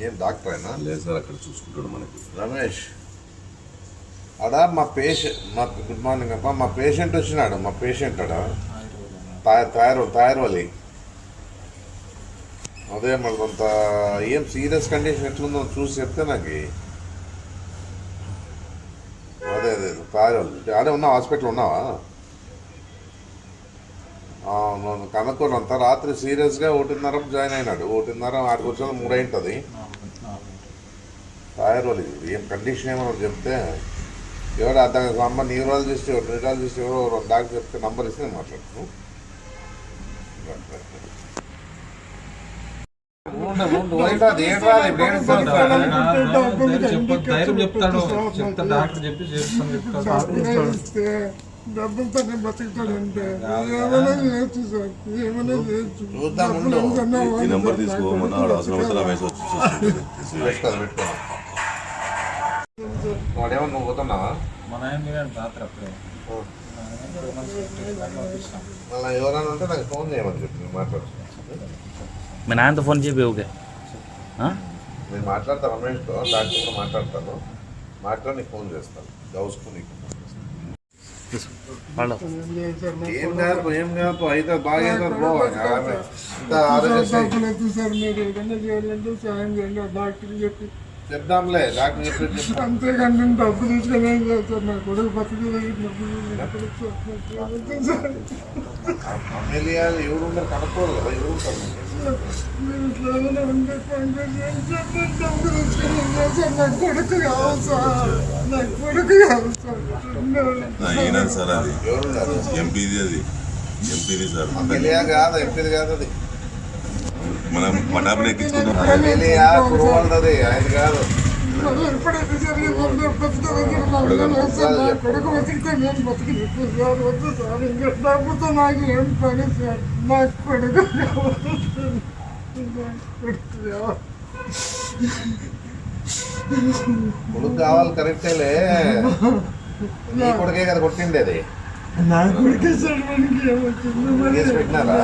ఏం డాక్టర్ అయినా లేదు సార్ అక్కడ చూసుకుంటాడు మనకి. రమేష్ అడా మా పేషెంట్ మా గుడ్ మార్నింగ్ అప్ప మా పేషెంట్ వచ్చినాడు మా పేషెంట్ అడా తయారు తయారువలి. అదే మరి కొంత ఏం సీరియస్ కండిషన్ ఎట్లుందో చూసి చెప్తే నాకు. అదే అదే తయారువలి. అదే ఉన్నావా? హాస్పిటల్ ఉన్నావా? అవును కనుక్కోను అంత రాత్రి సీరియస్గా ఒకటిన్నరకు జాయిన్ అయినాడు. ఒకటిన్నర ఆడికి వచ్చాను మూడు అయింటుంది. తయారువలి ఏం కండిషన్ ఏమో చెప్తే ఎవరు అర్థం అమ్మ న్యూరాలజిస్ట్ ఎవరు న్యూరాలజిస్ట్ ఎవరో డాక్టర్ చెప్తే నంబర్ ఇస్తే నేను చెప్తాడు. చెప్తా డాక్టర్ చెప్పి చేస్తాను చెప్తాడు. ఇస్తే డబ్బులతోనే బతుకుతాడంటే ఏమైనా చేయొచ్చు సార్. ఏమైనా చేయొచ్చు. చూద్దాం ఉండు. డబ్బులు ఎంతన్నా ఈ నెంబర్ తీసుకోమన్నా అవసరం అయితే రమేష్ వచ్చి చూసుకుంటాడు. పెట్టుకోవాలి పెట్టుకో వాడేమో నువ్వు పోతున్నావా? మన ఆయన రాత్రి అప్పుడే. మళ్ళీ ఎవరైనా ఉంటే నాకు ఫోన్ చేయమని చెప్పి నేను మాట్లాడుతాను మీ నాన్నతో ఫోన్ చెప్పి. ఓకే నేను మాట్లాడతాను రమేష్తో డాక్టర్ కూడా మాట్లాడతాను. మాట్లాడి నీకు ఫోన్ చేస్తాను. గౌస్కు నీకు. ఏం కాదు ఏం కాదు అయితే బాగా అవుతారు సాయం చేయండి డాక్టర్ చెప్పి చెప్దాంలే నేను డబ్బు తీసుకొని ఏం చేస్తాను? సార్ నా కొడుకు అమ్మేలియా ఎవరు ఉన్నారు కదా ఎవరు ఉంటారు డబ్బు తీసుకొని ఏం చేస్తాను నా కొడుకు కావాలి సార్ నా కొడుకు కావాలి సార్ ఎంపీది అది. ఎంపీది సార్. కాదు ఎంపీది కాదు అది. మనం పటాపుని ఎక్కించుకుందాం. అమ్మేలియా కురవాళ్ళది ఆయన కాదు మళ్ళీ ఎప్పుడైతే జరిగిందో బతుకుతుంది నా కొడుకు బతికితే నేను బతికి సార్ వద్దు సార్ ఇంకా డబ్బుతో నాకు ఏం పని సార్ నా కొడుకు కావాలి. కొడుకు కరెక్టేలే నీ కొడుకే కదా కొట్టిండేది నా కొడుకే సార్ మనకి ఏమొచ్చింది పెట్టినారా?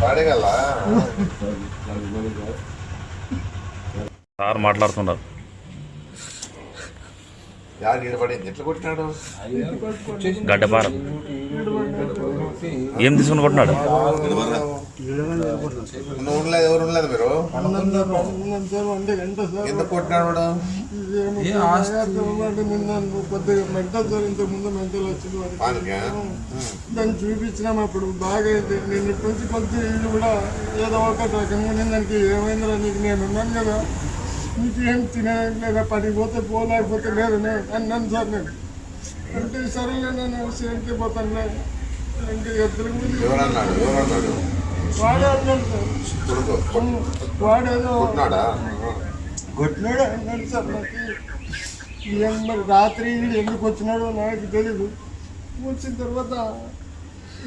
పాడగల సార్ మాట్లాడుతున్నారు. గడ్డపార. ఏం తీసుకుని కొట్టినాడు? నువ్వు ఉండలేదు ఎవరు ఉండలేదు మీరు ఎందుకు కొట్టినాడు కొద్దిగా మెంటల్ సార్ ఇంతకు ముందు మెంటల్ వచ్చింది దాన్ని చూపించినాం అప్పుడు బాగా అయింది నేను ఇప్పటి నుంచి కొంచెం ఇల్లు కూడా ఏదో ఒకటి రకంగా నేను దానికి ఏమైందిరా నీకు నేను ఉన్నాను కదా నీకేం లేదా పని పోతే పోలేకపోతే లేదు నేను అన్నాను సార్ నేను అంటే సరేలే నేను సేమ్కి పోతాను అంటే ఇద్దరు ఎవరన్నాడు? ఎవరన్నాడు? సార్ వాడేదో కొట్టినాడు? అన్నాడు సార్ నాకు మరి రాత్రి ఎందుకు వచ్చినాడో నాకు తెలీదు. వచ్చిన తర్వాత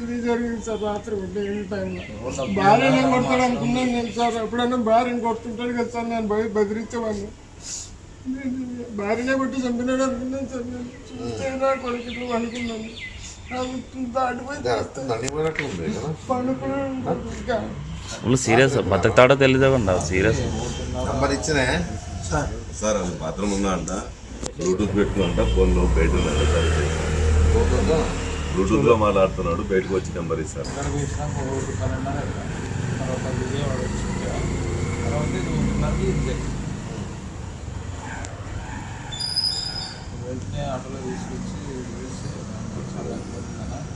ఇది జరిగింది సార్ రాత్రి ఉంటే ఎన్ని టైంలో భార్యనే కొడతాడు అనుకున్నాను నేను సార్. ఎప్పుడైనా భార్యను కొడుతుంటాడు కదా సార్ నేను భయ బెదిరించేవాడిని. భార్యనే కొట్టి చంపినాడు అనుకున్నాను సార్. నేను చూస్తే నా అనుకున్నాను. సీరియస్ బతుకుతాడో తెలియదు సీరియస్. నంబర్ ఇచ్చినే? సార్. అది బాత్రూమ్ ఉందా అంట బ్లూటూత్ పెట్టుకుంటా ఫోన్లో బయట ఉన్నాడు సార్ బ్లూటూత్లో మాట్లాడుతున్నాడు బయటకు వచ్చి నెంబర్ ఇస్తారు తర్వాత విజయవాడ వచ్చి తర్వాత ఇది ఒకటిన్నరకి ఇది జరిగింది. వెంటనే ఆటోలో తీసుకొచ్చి వేసి చాలా అయిపోతుందన్న. సెవెన్ ఎయిట్ అది ప్రైవేట్ అంబులెన్స్ తీసుకొని జీరో ప్రైవేట్ అంబులెన్స్ తీసుకుని గవర్నమెంట్ తీసుకోవాలి లేదు సమయం రాత్రి గంట బయట రాలేదు సార్ గంటవరకు రాలేదు నేను ఇంటికి వచ్చే వరకు రాలేదు సార్ ఇక్కడ ఇటు చేసుకున్నావు హాస్పిటల్కి జీరో న్యూరాలజీ న్యూరాలజీ మాట్లాడినా వాడు?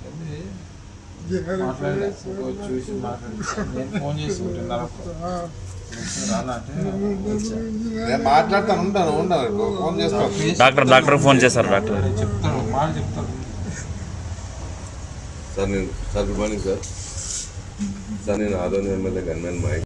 చూసి నేను ఫోన్ చేసి ఒకటిన్నర మాట్లాడతాను ఉంటాను ఉంటాను ఫోన్ చేస్తాను డాక్టర్ డాక్టర్ ఫోన్ చేశారు డాక్టర్. చెప్తాను మాట చెప్తాను సార్ నేను sir good morning sir sir నేను ఆదోని ఎమ్మెల్యే గన్మెన్ మైక్